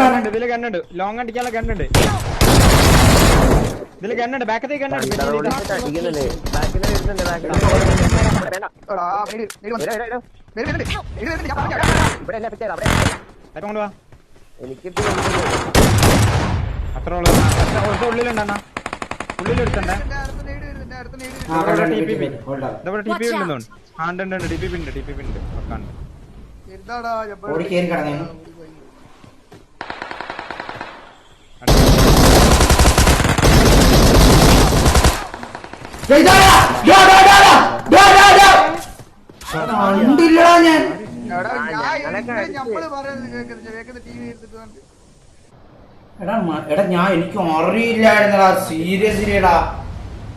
ഗണ്ണുണ്ട് ഇതിൽ ഗണ്ണുണ്ട് ലോങ് അടിക്കാനുള്ള ഗണ്ണുണ്ട് ഇതിൽ ഗണ്ണുണ്ട് ബാക്കത്തേക്ക് ഗണ്ണുണ്ട് എനിക്ക് അത്ര ഉള്ളു. അത്ര ഉള്ളിലുണ്ടെന്നാ ഉള്ളിലെടുത്തണ്ടേ. ഇതവിടെ ടി പി ഉണ്ടെന്നു ആ ഉണ്ട് ഉണ്ട് ടി പി ഉണ്ട് ടി പി ഉണ്ട്. കേറി കിടന്നേ. കണ്ടില്ലടാ ഞാൻ. എടാ, ഞാൻ ഞങ്ങളൊക്കെ എനിക്ക് അടിച്ച്. ഞമ്മൾ എടാ എടാ ഞാൻ എനിക്ക് അറിയില്ലായിരുന്നടാ. സീരിയസ്ലിടാ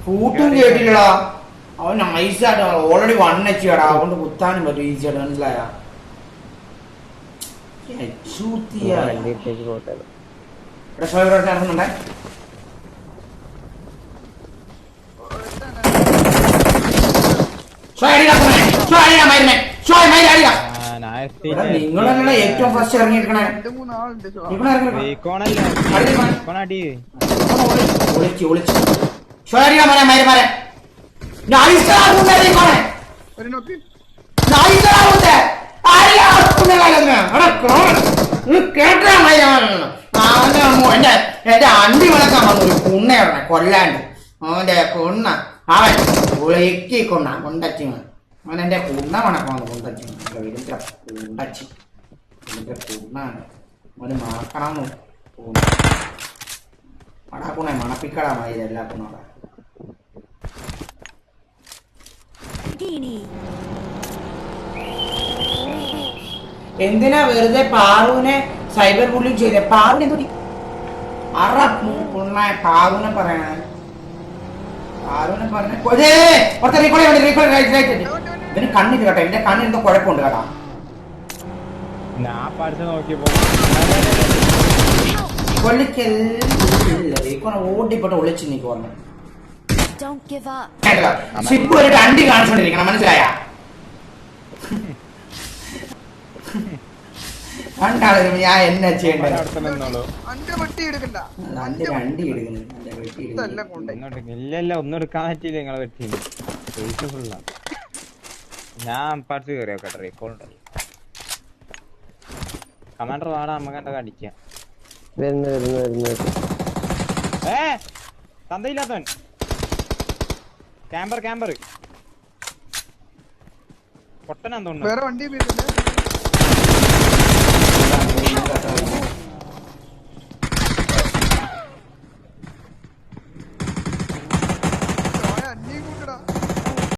കൂട്ടും കേട്ടില്ലടാ. അവൻ നൈസായിട്ട് ഓൾറെഡി വണ്ണച്ചിടാ അതുകൊണ്ട് കുത്താനും പറ്റും ഈ മനസ്സിലായ? ഇട്ടേക്ക് പോട്ടെ. എടാ ഷോയുടെ ഇറങ്ങുന്നുണ്ടേ ഷോ അടിക്കാ ഷോ അടിക്കാ മരുന്നേ എടാ നിങ്ങളല്ലേ ഏറ്റവും ഫസ്റ്റ് ഇറങ്ങിയിരിക്കണേ? ഒളിച്ച് ഒളിച്ച് മരെ മരെ. കേട്ടാ എന്റെ എന്റെ അണ്ടി വിളക്കാൻ വന്നു. ഒരു കുണ്ണയാണ് കൊല്ലാണ്ട്. അവന്റെ കൊണ്ണ അവൻ ഒഴുക്കി കൊണ്ണ കൊണ്ടച്ചി അവൻ എന്റെ കുണ്ണ മണക്കാൻ വന്നു വീടിന്റെ കുണ്ടച്ചി വീടിന്റെ കുണ്ണാണ് അവന് മണക്കണം മണക്കുണെ മണപ്പിക്കടാ മതി എല്ലാ കുണോടെ എന്തിനാ വെറുതെ പാറുവിനെ സൈബർ ബുള്ളിങ് ചെയ്തേ? പാറുവിനെ എന്തൊരു അറ പുണ്ണായ പാറുവിനെ പറയണേ. പാറുവിനെ പറഞ്ഞ ഇതിന് കണ്ണില്ല കേട്ടോ. എന്റെ കണ്ണിന് എന്തോ കുഴപ്പമുണ്ട് കേട്ടോ. ഞാൻ പഠിച്ചു നോക്കിയപ്പോ കൊള്ളിക്കല്ല ഓടിപ്പെട്ട് ഒളിച്ചു നിൽക്കും പറഞ്ഞു. Don't give up. സിബ് ഒരു രണ്ടി കാണിച്ചോണ്ടിരിക്കണം. മനസ്സിലായ? കണ്ടാലും ഞാൻ എന്നാ വട്ടി വണ്ടി എടുക്കുന്നു വെട്ടി ഇങ്ങോട്ട് ഇല്ല ഇല്ല ഒന്നും എടുക്കാൻ പറ്റിയില്ല നിങ്ങളെ പറ്റി ഫേസ് ഫുള്ളാ ഞാൻ അപ്പാടത്ത് കയറി നോക്കട്ടെ റീകോൾ കമാൻഡർ വാടാ നമുക്ക് എന്താ അടിക്കാം വരുന്നു വരുന്നു വരുന്നു. ഏ തന്തയില്ലാത്തവൻ. ക്യാമ്പർ ക്യാമ്പർ പൊട്ടനാന്ന് തോന്നുന്നു. വേറെ വണ്ടി വീട്ടിൽ